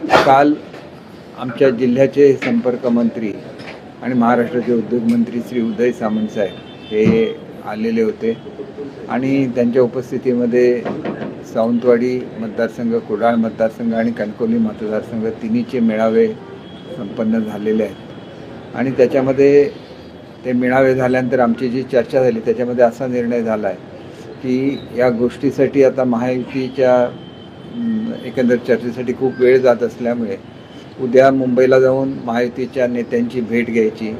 काल आमच्या जिल्ह्याचे संपर्क मंत्री आणि महाराष्ट्राचे उद्योगमंत्री श्री उदय सामंत साहेब हे आलेले होते. आणि त्यांच्या उपस्थितीमध्ये सावंतवाडी मतदारसंघ कुडाळ मतदारसंघ आणि कणकवली मतदारसंघ तिन्हीचे मेळावे संपन्न झालेले आहेत. आणि त्याच्यामध्ये ते मेळावे झाल्यानंतर आमची जी चर्चा झाली त्याच्यामध्ये असा निर्णय झाला आहे की या गोष्टीसाठी आता महायुतीच्या एकंदर चर्चेसाठी खूप वेळ जात असल्यामुळे उद्या मुंबईला जाऊन महायुतीच्या नेत्यांची भेट घ्यायची.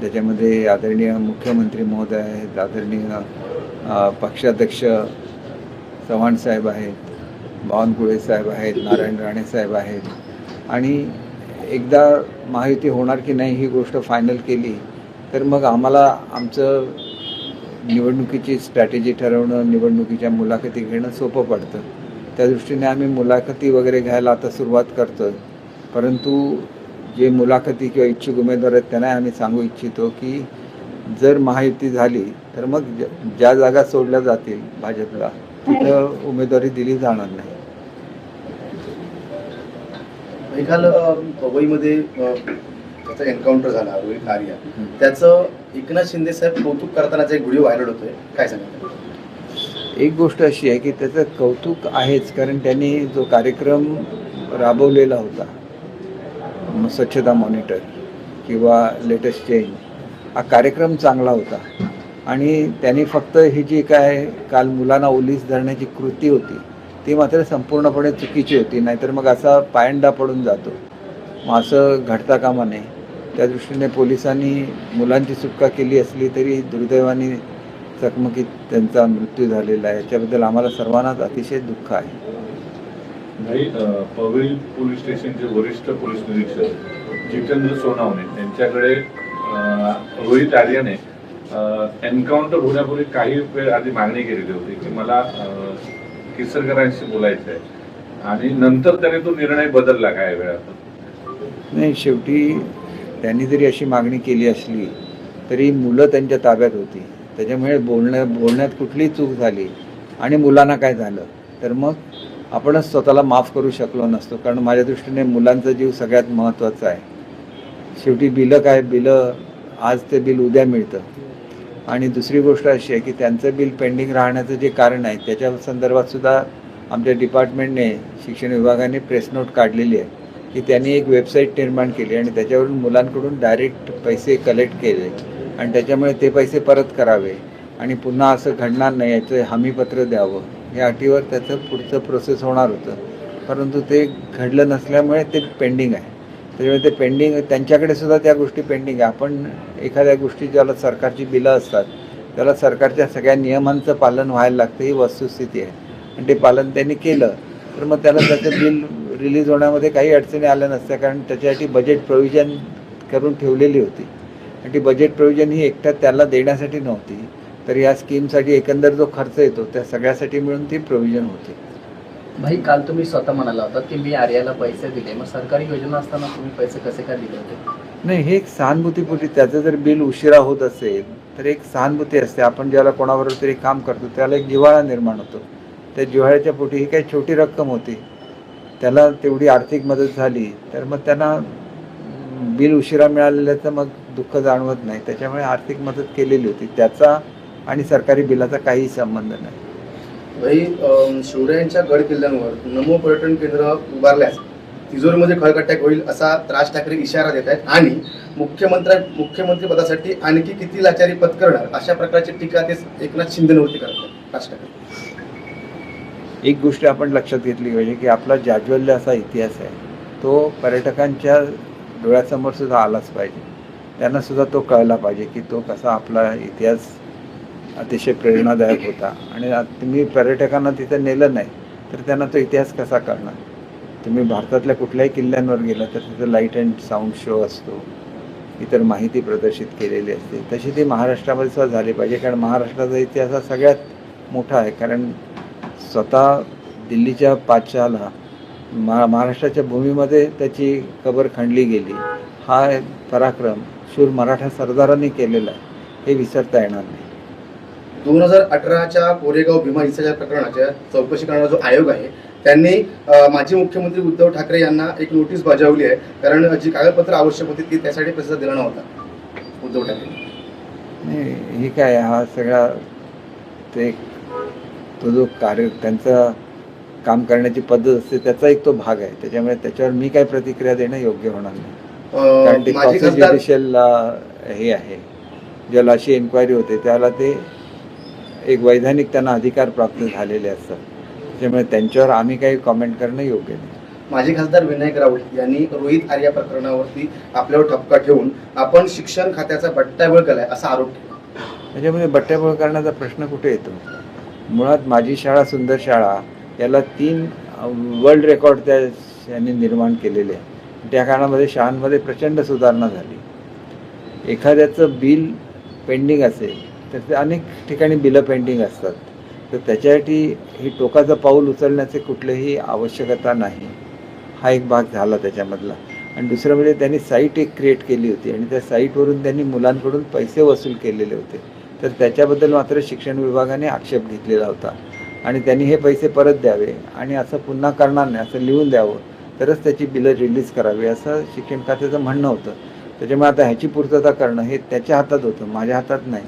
त्याच्यामध्ये आदरणीय मुख्यमंत्री महोदय आहेत आदरणीय पक्षाध्यक्ष चव्हाण साहेब आहेत बावनकुळे साहेब आहेत नारायण राणे साहेब आहेत. आणि एकदा महायुती होणार की नाही ही गोष्ट फायनल केली तर मग आम्हाला आमचं निवडणुकीची स्ट्रॅटेजी ठरवणं निवडणुकीच्या मुलाखती घेणं सोपं पडतं. त्या दृष्टीने आम्ही मुलाखती वगैरे घ्यायला आता सुरुवात करतो परंतु जे मुलाखती किंवा इच्छुक उमेदवार आहेत त्यांना आम्ही सांगू इच्छितो की जर महायुती झाली तर मग ज्या जागा सोडल्या जातील भाजपला तिथं उमेदवारी दिली जाणार नाही. काल पवईमध्ये त्याचा एन्काउंटर झाला रोहित आर्या त्याचं एकनाथ शिंदे साहेब कौतुक करतानाचा एक व्हिडिओ व्हायरल होतोय. काय सांगा एक गोष्ट अशी आहे की त्याचं कौतुक आहेच कारण त्यांनी जो कार्यक्रम राबवलेला होता स्वच्छता मॉनिटर किंवा लेटेस्ट चेंज हा कार्यक्रम चांगला होता. आणि त्यांनी फक्त ही जी काय काल मुलांना ओलीस धरण्याची कृती होती ती मात्र संपूर्णपणे चुकीची होती. नाहीतर मग असा पायंडा पडून जातो. मग असं घडता कामा नये. त्या दृष्टीने पोलिसांनी मुलांची सुटका केली असली तरी दुर्दैवाने चकमकीत त्यांचा मृत्यू झालेला आहे. याच्याबद्दल आम्हाला सर्वांनाच अतिशय दुःख आहे. भाई अ, पवई पोलीस स्टेशनचे वरिष्ठ पोलीस निरीक्षक जितेंद्र सोनावणे यांच्याकडे अ, रोहित आर्याने एन्काउंटर होण्यापूर्वी काही वेळ आधी मागणी केलेली होती की मला किसरकरांशी बोलायचं आहे आणि नंतर त्याने तो निर्णय बदलला काय वेळात नाही शेवटी त्यांनी जरी अशी मागणी केली असली तरी मुलं त्यांच्या ताब्यात होती. त्याच्यामुळे बोलण्या बोलण्यात कुठली चूक झाली आणि मुलांना काय झालं? तर मग आपणच स्वतःला माफ करू शकलो नसतो. कारण माझ्या दृष्टीने मुलांचा जीव सगळ्यात महत्त्वाचा आहे. शेवटी बिलं काय? बिलं आज ते बिल उद्या मिळतं. आणि दुसरी गोष्ट अशी आहे की त्यांचं बिल पेंडिंग राहण्याचं जे कारण आहे त्याच्या संदर्भात सुद्धा आमच्या डिपार्टमेंटने शिक्षण विभागाने प्रेस नोट काढलेली आहे की त्यांनी एक वेबसाईट निर्माण केली आणि त्याच्यावरून मुलांकडून डायरेक्ट पैसे कलेक्ट केले. आणि त्याच्यामुळे ते पैसे परत करावे. आणि पुन्हा असं घडणार नाही याचं हमीपत्र द्यावं. या अटीवर त्याचं पुढचं प्रोसेस होणार होतं. परंतु ते घडलं नसल्यामुळे ते पेंडिंग आहे. त्याच्यामुळे ते पेंडिंग त्यांच्याकडे सुद्धा त्या गोष्टी पेंडिंग आहे. आपण एखाद्या गोष्टी ज्याला सरकारची बिलं असतात त्याला सरकारच्या सगळ्या नियमांचं पालन व्हायला लागतं ही वस्तुस्थिती आहे. आणि ते पालन त्यांनी केलं तर मग त्याला त्याचं बिल रिलीज होण्यामध्ये काही अडचणी आल्या नसत्या. कारण त्याच्यासाठी बजेट प्रोव्हिजन करून ठेवलेली होती. आणि ती बजेट प्रोव्हिजन ही एकट्या त्याला देण्यासाठी नव्हती. तर या स्कीमसाठी एकंदर जो खर्च येतो त्या सगळ्यासाठी मिळून ती प्रोव्हिजन होती. भाई काल तुम्ही स्वतः म्हणाला होता की मी आर्याला पैसे दिले. मग सरकारी योजना असताना तुम्ही पैसे कसे काय दिले होते? नाही हे एक सहानुभूतीपोटी त्याचं जर बिल उशिरा होत असेल तर एक सहानुभूती असते. आपण ज्याला कोणाबरोबर तरी काम करतो त्याला एक जिव्हाळा निर्माण होतो. त्या जिव्हाळ्याच्या पोटी ही काही छोटी रक्कम होती. त्याला तेवढी आर्थिक मदत झाली तर मग त्यांना बिल उशिरा मिळालेल्याचं मग दुःख जाणवत नाही. त्याच्यामुळे आर्थिक मदत केलेली होती. त्याचा आणि सरकारी बिलाचा काहीही संबंध नाही. भाई शिवरायांच्या गड किल्ल्यांवर नमो पर्यटन केंद्र उभारल्यास तिजोरीमध्ये खळकट्याक होईल असा राज ठाकरे इशारा देत आहेत. आणि मुख्यमंत्री मुख्यमंत्री पदासाठी आणखी किती लाचारी पत्करणार अशा प्रकारची टीका ते एकनाथ शिंदेवरती करतात राज ठाकरे. एक गोष्ट आपण लक्षात घेतली पाहिजे की आपला जाज्वल्य असा इतिहास आहे. तो पर्यटकांच्या डोळ्यासमोर सुद्धा आलाच पाहिजे. त्यांना सुद्धा तो कळला पाहिजे की तो कसा आपला इतिहास अतिशय प्रेरणादायक होता. आणि तुम्ही पर्यटकांना तिथं नेलं नाही तर त्यांना तो इतिहास कसा कळणार? तुम्ही भारतातल्या कुठल्याही किल्ल्यांवर गेला तर तिथं लाइट अँड साऊंड शो असतो. इतर माहिती प्रदर्शित केलेली असते. तशी ती महाराष्ट्रामध्ये सुद्धा झाली पाहिजे कारण महाराष्ट्राचा इतिहास हा सगळ्यात मोठा आहे. कारण स्वतः दिल्लीच्या पाचशाला महा महाराष्ट्राच्या भूमीमध्ये त्याची कबर खणली गेली. हा पराक्रम शूर मराठा सरदारांनी केलेला आहे हे विसरता येणार नाही. दोन हजार अठराच्या कोरेगाव भीमा हिंसाचार प्रकरणाच्या चौकशी करणारा जो आयोग आहे त्यांनी माजी मुख्यमंत्री उद्धव ठाकरे यांना एक नोटीस बजावली आहे. कारण जी कागदपत्र आवश्यक होती ती त्यासाठी प्रतिसाद दिला नव्हता. उद्धव ठाकरे. नाही हे काय हा सगळा ते तो जो कार्य त्यांचा काम करण्याची पद्धत असते त्याचा एक तो भाग आहे. त्याच्यामुळे त्याच्यावर मी काय प्रतिक्रिया देणं योग्य होणार नाही. कारण ते हे आहे. ज्याला अशी एन्क्वायरी होते त्याला ते एक वैधानिक त्यांना अधिकार प्राप्त झालेले असतात. त्याच्यामुळे त्यांच्यावर आम्ही काही कॉमेंट करणं योग्य नाही. माजी खासदार विनायक राऊत यांनी रोहित आर्या प्रकरणावरती आपल्यावर ठपका ठेवून आपण शिक्षण खात्याचा बट्ट्याबळ केलाय असा आरोप केला. त्याच्यामध्ये बट्ट्याबोळ करण्याचा प्रश्न कुठे येतो? मुळात माझी शाळा सुंदर शाळा याला तीन वर्ल्ड रेकॉर्ड त्या यांनी निर्माण केलेले आहे. त्या काळामध्ये शाळांमध्ये प्रचंड सुधारणा झाली. एखाद्याचं बिल पेंडिंग असेल तर ते अनेक ठिकाणी बिलं पेंडिंग असतात. तर त्याच्यासाठी ही टोकाचं पाऊल उचलण्याचे कुठलीही आवश्यकता नाही. हा एक भाग झाला त्याच्यामधला. आणि दुसरं म्हणजे त्यांनी साईट एक क्रिएट केली होती आणि त्या साईटवरून त्यांनी मुलांकडून पैसे वसूल केलेले होते. तर त्याच्याबद्दल मात्र शिक्षण विभागाने आक्षेप घेतलेला होता. आणि त्यांनी हे पैसे परत द्यावे आणि असं पुन्हा करणार नाही असं लिहून द्यावं. तरच त्याची बिलं रिलीज करावी असं शिक्षण खात्याचं म्हणणं होतं. त्याच्यामुळे आता ह्याची पूर्तता करणं हे त्याच्या हातात होतं माझ्या हातात नाही.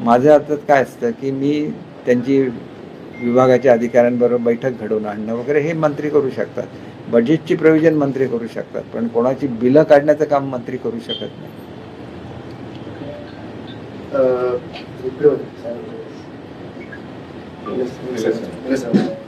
माझ्या हातात काय असतं की मी त्यांची विभागाच्या अधिकाऱ्यांबरोबर बैठक घडवून आणणं वगैरे हे मंत्री करू शकतात. बजेटची प्रयोजन मंत्री करू शकतात पण कोणाची बिलं काढण्याचं काम मंत्री करू शकत नाही. Yes, yes, yes,